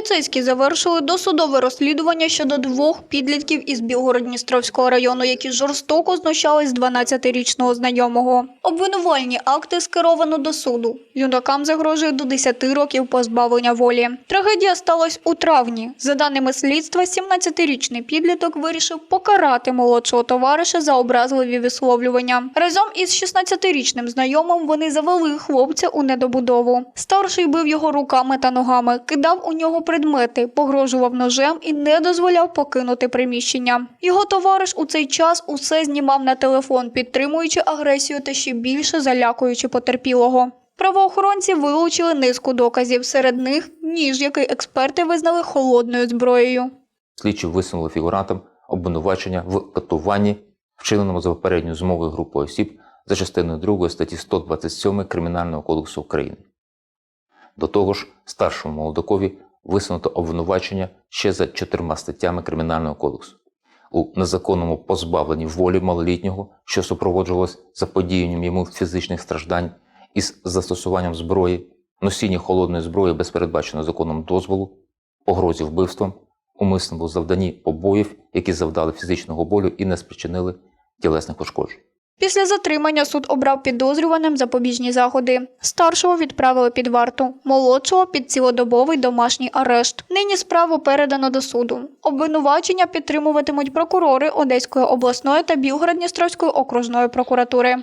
Поліцейські завершили досудове розслідування щодо двох підлітків із Білгород-Дністровського району, які жорстоко знущались з 12-річного знайомого. Обвинувальні акти скеровано до суду. Юнакам загрожує до 10 років позбавлення волі. Трагедія сталася у травні. За даними слідства, 17-річний підліток вирішив покарати молодшого товариша за образливі висловлювання. Разом із 16-річним знайомим вони завели хлопця у недобудову. Старший бив його руками та ногами, кидав у нього предмети, погрожував ножем і не дозволяв покинути приміщення. Його товариш у цей час усе знімав на телефон, підтримуючи агресію та ще більше залякуючи потерпілого. Правоохоронці вилучили низку доказів, серед них ніж, який експерти визнали холодною зброєю. Слідчі висунули фігурантам обвинувачення в катуванні, вчиненому за попередньою змовою групою осіб за частиною 2 статті 127 Кримінального кодексу України. До того ж, старшому молодакові висунуто обвинувачення ще за чотирма статтями Кримінального кодексу у незаконному позбавленні волі малолітнього, що супроводжувалось заподіянням йому фізичних страждань із застосуванням зброї, носіння холодної зброї без передбаченого законом дозволу, погрозі вбивством, умисному завданні побоїв, які завдали фізичного болю і не спричинили тілесних пошкоджень. Після затримання суд обрав підозрюваним запобіжні заходи. Старшого відправили під варту, молодшого під цілодобовий домашній арешт. Нині справу передано до суду. Обвинувачення підтримуватимуть прокурори Одеської обласної та Білгород-Дністровської окружної прокуратури.